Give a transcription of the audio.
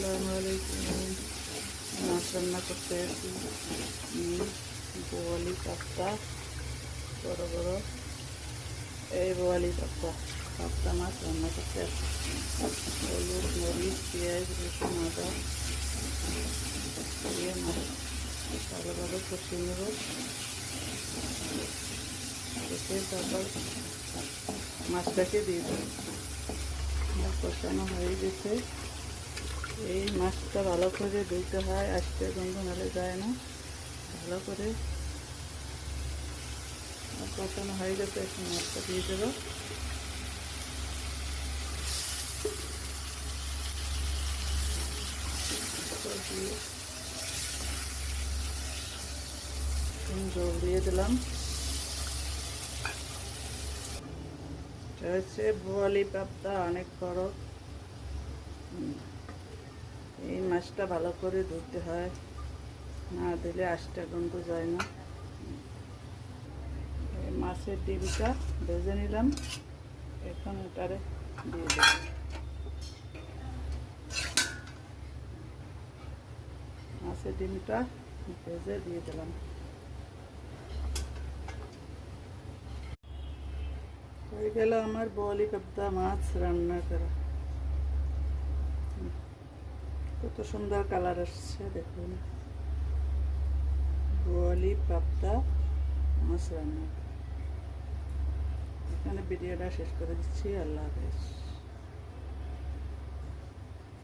আসসালামু আলাইকুম। মাছ রান্না করতে উম, বোয়ালি পাপ্তা বড় বড়। এই বোয়ালি পাপ্তা পাপ্তা মাছ রান্না করতে আসছি হলুদ মরিচ পেঁয়াজ রসুন আদা। দিয়ে মাছ ভালোভাবে মাছটাকে দিয়ে দেবো। কষানো হয়ে গেছে। এই মাছটা ভালো করে ধুইতে হয় আস্তে গন্ধ নালে যায় না। ভালো করে কষানো হয়ে গেছে, এখন মাছটা দিয়ে দেবো। জল দিয়ে দিলাম। হচ্ছে বোয়ালি পাপ্তা অনেক বড়। এই মাছটা ভালো করে ধুতে হয়। না দিলে আশটা গন্ধ যায় না। মাছের ডিমটা ভেজে নিলাম। এখন এটারে দিয়ে দেব। মাছের ডিমটা ভেজে দিয়ে দিলাম। হয়ে গেল আমার বলি পাবদা মাছ রান্না করা। সুন্দর কালার আসছে দেখুন। গোয়ালি পাবদা মাছ এখানে ভিডিওটা শেষ করে দিচ্ছি আল্লাহ হাফেজ।